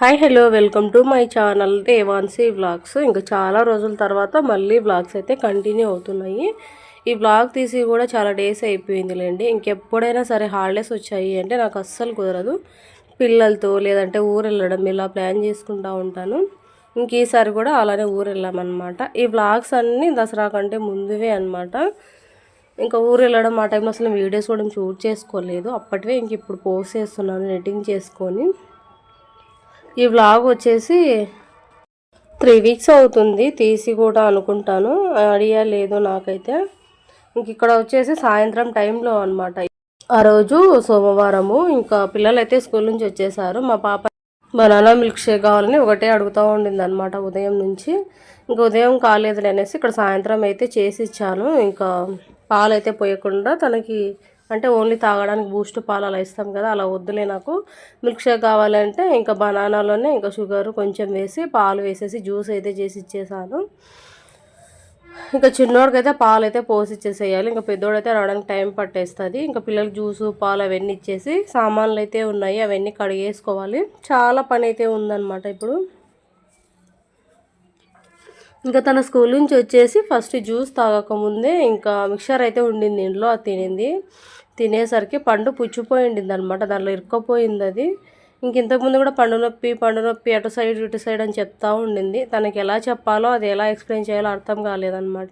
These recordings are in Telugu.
Hi hello welcome to my channel Devanshi vlogs ఇంకా చాలా రోజుల తర్వాత మళ్ళీ వ్లాగ్స్ అయితే కంటిన్యూ అవుతున్నాయి. ఈ బ్లాగ్ తీసి కూడా చాలా డేస్ అయిపోయిందిలేండి. ఇంకెప్పుడైనా సరే హాలిడేస్ వచ్చాయి అంటే నాకు అస్సలు కుదరదు. పిల్లలతో లేదంటే ఊరు వెళ్ళడం ఇలా ప్లాన్ చేసుకుంటూ ఉంటాను. ఇంక ఈసారి కూడా అలానే ఊరు వెళ్ళామన్నమాట ఈ వ్లాగ్స్ అన్నీ దసరా కంటే ముందువే అనమాట ఇంకా ఊరు వెళ్ళడం ఆ టైంలో అసలు వీడియోస్ కూడా షూట్ చేసుకోలేదు. అప్పటివే ఇంక ఇప్పుడు పోస్ట్ చేస్తున్నాను ఎడిటింగ్ చేసుకొని. ఈ వ్లాగ్ వచ్చేసి త్రీ వీక్స్ అవుతుంది తీసి కూడా అనుకుంటాను. ఐడియా లేదు నాకైతే. ఇంక ఇక్కడ వచ్చేసి సాయంత్రం టైంలో అనమాట ఆ రోజు సోమవారము ఇంకా పిల్లలైతే స్కూల్ నుంచి వచ్చేసారు. మా పాప బనానా మిల్క్ షేక్ కావాలని ఒకటే అడుగుతూ ఉండింది అనమాట ఉదయం నుంచి. ఇంకా ఉదయం కాలేదు అనేసి ఇక్కడ సాయంత్రం అయితే చేసి ఇచ్చాను. ఇంకా పాలు అయితే పోయకుండా తనకి అంటే ఓన్లీ తాగడానికి బూస్ట్ పాలు అలా ఇస్తాం కదా అలా వద్దులే నాకు. మిల్క్ షేక్ కావాలంటే ఇంకా బనానాలోనే ఇంకా షుగర్ కొంచెం వేసి పాలు వేసేసి జ్యూస్ అయితే చేసి ఇచ్చేసాను. ఇంకా చిన్నోడికైతే పాలు అయితే పోసి ఇచ్చేసేయాలి. ఇంకా పెద్దోడైతే రావడానికి టైం పట్టేస్తుంది. ఇంకా పిల్లలకి జ్యూసు పాలు అవన్నీ ఇచ్చేసి సామాన్లు అయితే ఉన్నాయి. అవన్నీ కడిగేసుకోవాలి. చాలా పని అయితే ఉందన్నమాట ఇప్పుడు. ఇంకా తన స్కూల్ నుంచి వచ్చేసి ఫస్ట్ జ్యూస్ తాగకముందే ఇంకా మిక్చర్ అయితే ఉండింది ఇంట్లో అది తినింది. తినేసరికి పండు పుచ్చిపోయింది అనమాట దానిలో ఇరుక్కపోయింది అది ఇంక ఇంతకుముందు కూడా పండు నొప్పి పండు నొప్పి అటు సైడ్ ఇటు సైడ్ అని చెప్తా ఉండింది. తనకి ఎలా చెప్పాలో అది ఎలా ఎక్స్ప్లెయిన్ చేయాలో అర్థం కాలేదనమాట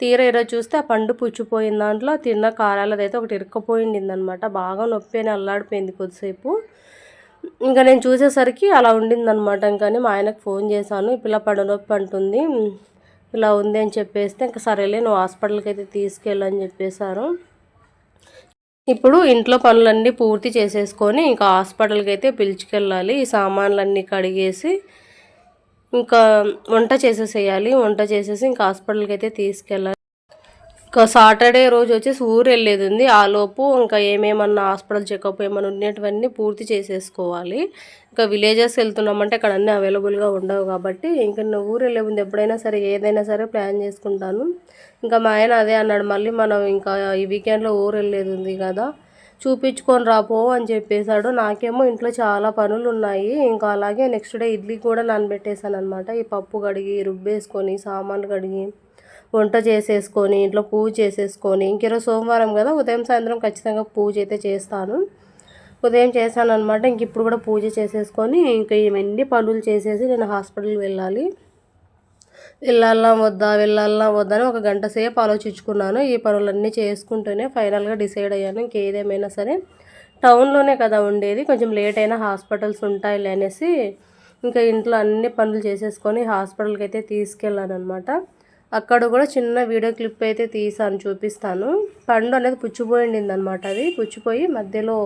తీర ఈరోజు చూస్తే ఆ పండు పుచ్చిపోయిన దాంట్లో తిన్న కారాలదైతే ఒకటి ఇరుక్కపోయింది అనమాట బాగా నొప్పి అని అల్లాడిపోయింది కొద్దిసేపు. ఇంకా నేను చూసేసరికి అలా ఉండిందనమాట ఇంకా మా ఆయనకు ఫోన్ చేశాను. ఈ పిల్ల పండు నొప్పి అంటుంది. ఇలా ఉంది అని చెప్పేస్తే ఇంకా సరేలే నువ్వు హాస్పిటల్కి అయితే తీసుకెళ్ళని చెప్పేశారు. ఇప్పుడు ఇంట్లో పనులన్నీ పూర్తి చేసేసుకొని ఇంకా హాస్పిటల్కి అయితే పిలుచుకెళ్ళాలి. ఈ సామాన్లన్నీ కడిగేసి ఇంకా వంట చేసేసేయాలి. వంట చేసేసి ఇంకా హాస్పిటల్కి అయితే తీసుకెళ్ళాలి. ఇంకా సాటర్డే రోజు వచ్చేసి ఊరు వెళ్ళేది ఉంది ఆ లోపు ఇంకా ఏమేమన్నా హాస్పిటల్ చెకప్ ఏమైనా ఉండేటివన్నీ పూర్తి చేసేసుకోవాలి. ఇంకా విలేజెస్ వెళ్తున్నామంటే అక్కడ అన్నీ అవైలబుల్గా ఉండవు కాబట్టి ఇంకా ఊరు వెళ్ళే ముందు ఎప్పుడైనా సరే ఏదైనా సరే ప్లాన్ చేసుకుంటాను. ఇంకా మా ఆయన అదే అన్నాడు మళ్ళీ మనం ఇంకా ఈ వీకెండ్లో ఊరు వెళ్ళేది ఉంది కదా చూపించుకొని రాపో అని చెప్పేశాడు. నాకేమో ఇంట్లో చాలా పనులు ఉన్నాయి ఇంకా అలాగే నెక్స్ట్ డే ఇడ్లీ కూడా నానబెట్టేశాను అనమాట ఈ పప్పు కడిగి రుబ్బేసుకొని సామాన్లు కడిగి. వంట చేసేసుకొని ఇంట్లో పూజ చేసేసుకొని ఇంకేరో సోమవారం కదా ఉదయం సాయంత్రం ఖచ్చితంగా పూజ అయితే చేస్తాను. ఉదయం చేశాను అనమాట ఇంక ఇప్పుడు కూడా పూజ చేసేసుకొని ఇంకా ఇవన్నీ పనులు చేసేసి నేను హాస్పిటల్కి వెళ్ళాలి. వెళ్ళాలా వద్దా వెళ్ళాలా వద్దా అని ఒక గంట సేపు ఆలోచించుకున్నాను. ఈ పనులన్నీ చేసుకుంటూనే ఫైనల్గా డిసైడ్ అయ్యాను. ఇంకేదేమైనా సరే టౌన్లోనే కదా ఉండేది కొంచెం లేట్ అయినా హాస్పిటల్స్ ఉంటాయిలే అనేసి ఇంకా ఇంట్లో అన్ని పనులు చేసేసుకొని హాస్పిటల్కి అయితే తీసుకెళ్ళాను అనమాట అక్కడ కూడా చిన్న వీడియో క్లిప్ అయితే తీసాను చూపిస్తాను. పండు అనేది పుచ్చిపోయిండింది అనమాట అది. పుచ్చిపోయి మధ్యలో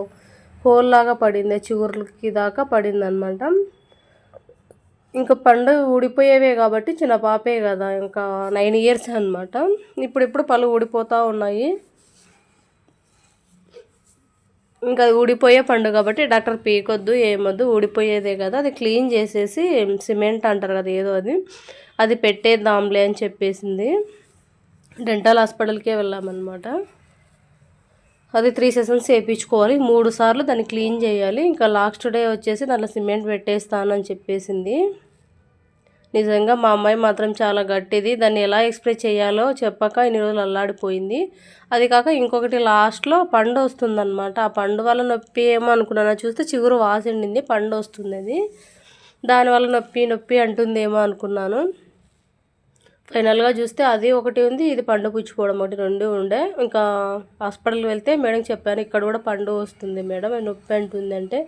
హోల్ లాగా పడింది చిగురులకి దాకా పడింది అనమాట ఇంకా పండు ఊడిపోయేవే కాబట్టి చిన్న పాపే కదా ఇంకా నైన్ ఇయర్స్ అనమాట ఇప్పుడు ఇప్పుడు పళ్ళు ఊడిపోతూ ఉన్నాయి. ఇంకా అది ఊడిపోయే పండు కాబట్టి డాక్టర్ పీకొద్దు ఏమొద్దు ఊడిపోయేదే కదా. అది క్లీన్ చేసేసి సిమెంట్ అంటారు కదా ఏదో అది. అది పెట్టేద్దాంలే అని చెప్పేసింది. డెంటల్ హాస్పిటల్కే వెళ్ళామన్నమాట. అది త్రీ సెషన్స్ వేయించుకోవాలి మూడు సార్లు దాన్ని క్లీన్ చేయాలి. ఇంకా లాస్ట్ డే వచ్చేసి దాంట్లో సిమెంట్ పెట్టేస్తానని చెప్పేసింది. నిజంగా మా అమ్మాయి మాత్రం చాలా గట్టిది. దాన్ని ఎలా ఎక్స్ప్రెస్ చేయాలో చెప్పక ఇన్ని రోజులు అల్లాడిపోయింది. అది కాక ఇంకొకటి లాస్ట్లో పండు వస్తుందన్నమాట. ఆ పండు వల్ల నొప్పి ఏమో అనుకున్నాను. చూస్తే చిగురు వాసిండింది పండు వస్తుంది అది. దానివల్ల నొప్పి నొప్పి అంటుందేమో అనుకున్నాను. ఫైనల్గా చూస్తే అది ఒకటి ఉంది ఇది పండు పుచ్చిపోవడం ఒకటి రెండు ఉండే. ఇంకా హాస్పిటల్కి వెళ్తే మేడం చెప్పాను ఇక్కడ కూడా పండు వస్తుంది మేడం నొప్పి అంటుందంటే.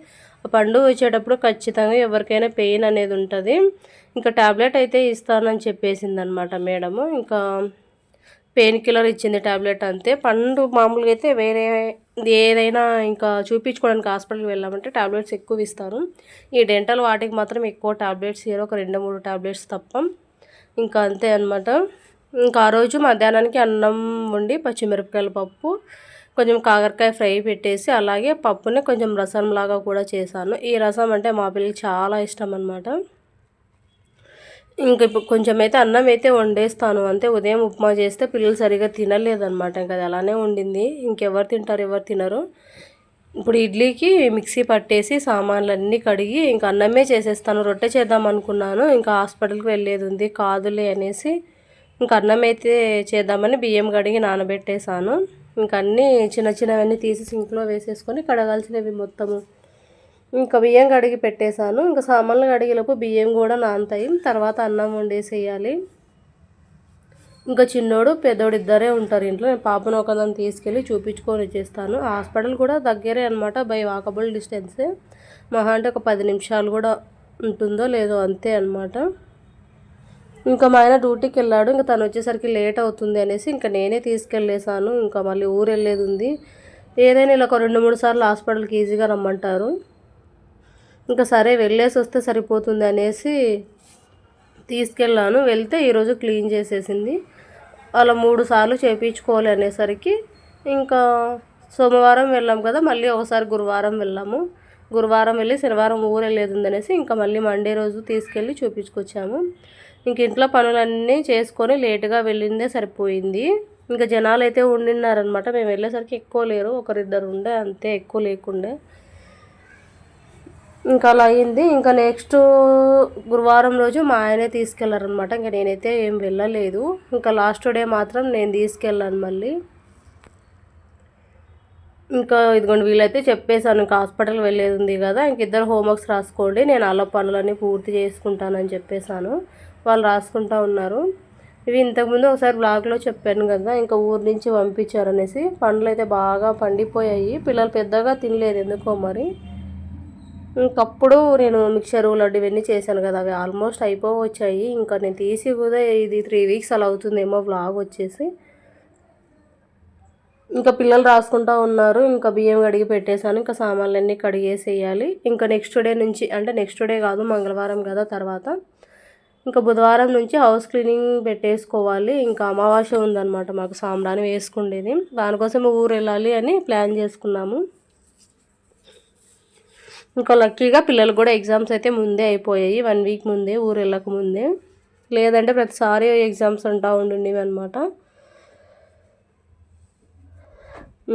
ఆ పండు వచ్చేటప్పుడు ఖచ్చితంగా ఎవరికైనా పెయిన్ అనేది ఉంటుంది. ఇంకా ట్యాబ్లెట్ అయితే ఇస్తానని చెప్పేసింది అనమాట మేడము. ఇంకా పెయిన్ కిల్లర్ ఇచ్చింది ట్యాబ్లెట్ అంతే. పండు మామూలుగా అయితే వేరే ఏదైనా ఇంకా చూపించుకోవడానికి హాస్పిటల్కి వెళ్ళామంటే ట్యాబ్లెట్స్ ఎక్కువ ఇస్తారు ఈ డెంటల్ వాటికి మాత్రం ఎక్కువ ట్యాబ్లెట్స్ ఇయ్యారు ఒక రెండు మూడు ట్యాబ్లెట్స్ తప్ప. ఇంకా అంతే అనమాట ఇంకా ఆ రోజు మధ్యాహ్నానికి అన్నం వండి పచ్చిమిరపకాయల పప్పు కొంచెం కాకరకాయ ఫ్రై పెట్టేసి అలాగే పప్పుని కొంచెం రసంలాగా కూడా చేశాను. ఈ రసం అంటే మా పిల్లలకి చాలా ఇష్టం అనమాట ఇంక ఇప్పుడు కొంచెం అయితే అన్నం అయితే వండేస్తాను. అంతే ఉదయం ఉప్మా చేస్తే పిల్లలు సరిగా తినలేదన్నమాట. ఇంకా అది అలానే ఉండింది ఇంకెవరు తింటారు ఎవరు తినరు. ఇప్పుడు ఇడ్లీకి మిక్సీ పట్టేసి సామాన్లు అన్నీ కడిగి ఇంకా అన్నమే చేసేస్తాను. రొట్టె చేద్దాం అనుకున్నాను. ఇంకా హాస్పిటల్కి వెళ్ళేది ఉంది. కాదులే అనేసి ఇంకా అన్నం అయితే చేద్దామని బియ్యం కడిగి నానబెట్టేశాను. ఇంకా అన్నీ చిన్న చిన్నవన్నీ తీసి సింక్లో వేసేసుకొని కడగాల్సినవి మొత్తము. ఇంకా బియ్యం కడిగి పెట్టేశాను. ఇంకా సామాన్లు కడిగేలోపు బియ్యం కూడా నానతాయి. తర్వాత అన్నం వండేసేయాలి. ఇంకా చిన్నోడు పెద్దోడు ఇద్దరే ఉంటారు ఇంట్లో. నేను పాపను ఒకదాన్ని తీసుకెళ్ళి చూపించుకొని వచ్చేస్తాను. హాస్పిటల్ కూడా దగ్గరే అనమాట బై వాకబుల్ డిస్టెన్సే. మహా అంటే ఒక పది నిమిషాలు కూడా ఉంటుందో లేదో అంతే అనమాట ఇంకా మా ఆయన డ్యూటీకి వెళ్ళాడు. ఇంకా తను వచ్చేసరికి లేట్ అవుతుంది అనేసి ఇంకా నేనే తీసుకెళ్ళేసాను ఇంకా మళ్ళీ ఊరు వెళ్ళేది ఉంది. ఏదైనా ఇలా ఒక రెండు మూడు సార్లు హాస్పిటల్కి ఈజీగా రమ్మంటారు. ఇంకా సరే వెళ్ళేసి వస్తే సరిపోతుంది అనేసి తీసుకెళ్ళాను. వెళ్తే ఈరోజు క్లీన్ చేసేసింది. అలా మూడు సార్లు చేయించుకోవాలి అనేసరికి ఇంకా సోమవారం వెళ్ళాం కదా మళ్ళీ ఒకసారి గురువారం వెళ్ళాము. గురువారం వెళ్ళి శనివారం ఊరు వెళ్ళేది ఉందనేసి ఇంకా మళ్ళీ మండే రోజు తీసుకెళ్ళి చూపించుకొచ్చాము. ఇంక ఇంట్లో పనులన్నీ చేసుకొని లేటుగా వెళ్ళిందే సరిపోయింది. ఇంకా జనాలు అయితే ఉండిన్నారనమాట మేము వెళ్ళేసరికి ఎక్కువ లేరు ఒకరిద్దరు ఉండే అంతే ఎక్కువ లేకుండే. ఇంకా అలా అయింది. ఇంకా నెక్స్ట్ గురువారం రోజు మా ఆయనే తీసుకెళ్ళారనమాట ఇంకా నేనైతే ఏం వెళ్ళలేదు. ఇంకా లాస్ట్ డే మాత్రం నేను తీసుకెళ్ళాను మళ్ళీ. ఇంకా ఇదిగోండి వీళ్ళైతే చెప్పేశాను ఇంకా హాస్పిటల్ వెళ్ళేది ఉంది కదా ఇంక ఇద్దరు హోంవర్క్స్ రాసుకోండి నేను అలా పనులన్నీ పూర్తి చేసుకుంటానని చెప్పేశాను. వాళ్ళు రాసుకుంటా ఉన్నారు. ఇవి ఇంతకుముందు ఒకసారి బ్లాగ్లో చెప్పాను కదా ఇంకా ఊరు నుంచి పంపించారనేసి పండ్లు అయితే బాగా పండిపోయాయి. పిల్లలు పెద్దగా తినలేదు ఎందుకో మరి. ఇంకప్పుడు నేను మిక్చర్ లడ్డు ఇవన్నీ చేశాను కదా అవి ఆల్మోస్ట్ అయిపోవచ్చాయి. ఇంకా నేను తీసి కూడా ఇది త్రీ వీక్స్ అలా అవుతుందేమో బ్లాగ్ వచ్చేసి. ఇంకా పిల్లలు రాసుకుంటా ఉన్నారు ఇంకా బియ్యం కడిగి పెట్టేశాను ఇంకా సామాన్లన్నీ కడిగేసేయాలి. ఇంకా నెక్స్ట్ డే నుంచి అంటే నెక్స్ట్ డే కాదు మంగళవారం కదా తర్వాత. ఇంకా బుధవారం నుంచి హౌస్ క్లీనింగ్ పెట్టేసుకోవాలి. ఇంకా అమావాస్య ఉందన్నమాట మాకు సాంబ్రాని వేసుకుండేది. దానికోసం ఊరు వెళ్ళాలి అని ప్లాన్ చేసుకున్నాము. ఇంకా లక్కీగా పిల్లలు కూడా ఎగ్జామ్స్ అయితే ముందే అయిపోయాయి. వన్ వీక్ ముందే ఊరు వెళ్ళక ముందే. లేదంటే ప్రతిసారి ఎగ్జామ్స్ అంటూ ఉండుండేవి అనమాట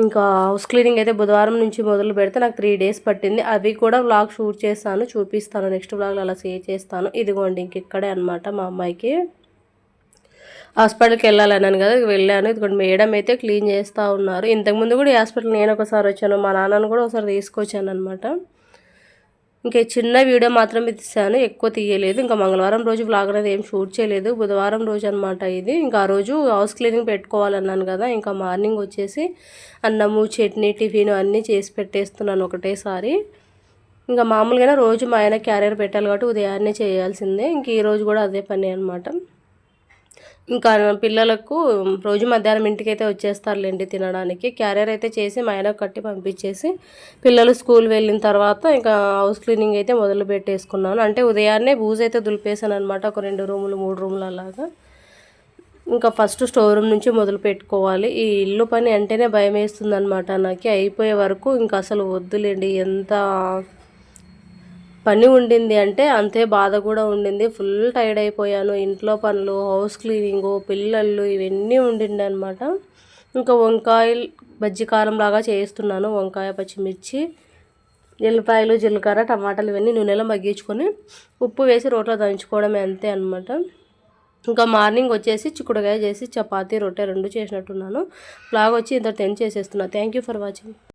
ఇంకా హౌస్ క్లీనింగ్ అయితే బుధవారం నుంచి మొదలు పెడితే నాకు త్రీ డేస్ పట్టింది. అవి కూడా వ్లాగ్ షూట్ చేస్తాను చూపిస్తాను నెక్స్ట్ వ్లాగ్లో అలా సేవ్ చేస్తాను. ఇదిగోండి ఇంక ఇక్కడే అనమాట మా అమ్మాయికి. హాస్పిటల్కి వెళ్ళాలన్నాను కదా వెళ్ళాను. ఇదిగోండి మేడం అయితే క్లీన్ చేస్తూ ఉన్నారు. ఇంతకుముందు కూడా ఈ హాస్పిటల్ నేను ఒకసారి వచ్చాను మా నాన్నను కూడా ఒకసారి తీసుకొచ్చాను అనమాట ఇంకా చిన్న వీడియో మాత్రమే తీసాను ఎక్కువ తీయలేదు. ఇంకా మంగళవారం రోజు వ్లాగ్ అనేది ఏం షూట్ చేయలేదు. బుధవారం రోజు అనమాట ఇది. ఇంకా ఆ రోజు హౌస్ క్లీనింగ్ పెట్టుకోవాలన్నాను కదా ఇంకా మార్నింగ్ వచ్చేసి అన్నము చట్నీ టిఫిన్ అన్నీ చేసి పెట్టేస్తున్నాను ఒకటేసారి. ఇంకా మామూలుగానే రోజు మా ఆయన క్యారియర్ పెట్టాలి కాబట్టి ఉదయాన్నే చేయాల్సిందే. ఇంక ఈ రోజు కూడా అదే పని అనమాట ఇంకా పిల్లలకు రోజు మధ్యాహ్నం ఇంటికైతే వచ్చేస్తారులేండి తినడానికి. క్యారియర్ అయితే చేసి మా ఆయన కట్టి పంపించేసి పిల్లలు స్కూల్ వెళ్ళిన తర్వాత ఇంకా హౌస్ క్లీనింగ్ అయితే మొదలు పెట్టేసుకున్నాను. అంటే ఉదయాన్నే బూజ్ అయితే దులిపేశాను అనమాట ఒక రెండు రూములు మూడు రూములు అలాగా. ఇంకా ఫస్ట్ స్టోర్ రూమ్ నుంచి మొదలు పెట్టుకోవాలి. ఈ ఇల్లు పని అంటేనే భయం వేస్తుంది అనమాట నాకు అయిపోయే వరకు ఇంకా అసలు వద్దులేండి ఎంత పని ఉండింది అంటే అంతే బాధ కూడా ఉండింది. ఫుల్ టైర్డ్ అయిపోయాను. ఇంట్లో పనులు హౌస్ క్లీనింగు పిల్లలు ఇవన్నీ ఉండింది అనమాట ఇంకా వంకాయలు బజ్జి కారం లాగా చేస్తున్నాను వంకాయ పచ్చిమిర్చి ఎల్లిపాయలు జీలకర్ర టమాటాలు ఇవన్నీ నూనెలో మగ్గించుకొని ఉప్పు వేసి రోట్లో దంచుకోవడమే అంతే అనమాట ఇంకా మార్నింగ్ వచ్చేసి చిక్కుడుకాయ చేసి చపాతీ రొట్టె రెండు చేసినట్టున్నాను. బ్లాగ్ వచ్చి ఇంత టెన్ చేసేస్తున్నాను థ్యాంక్ ఫర్ వాచింగ్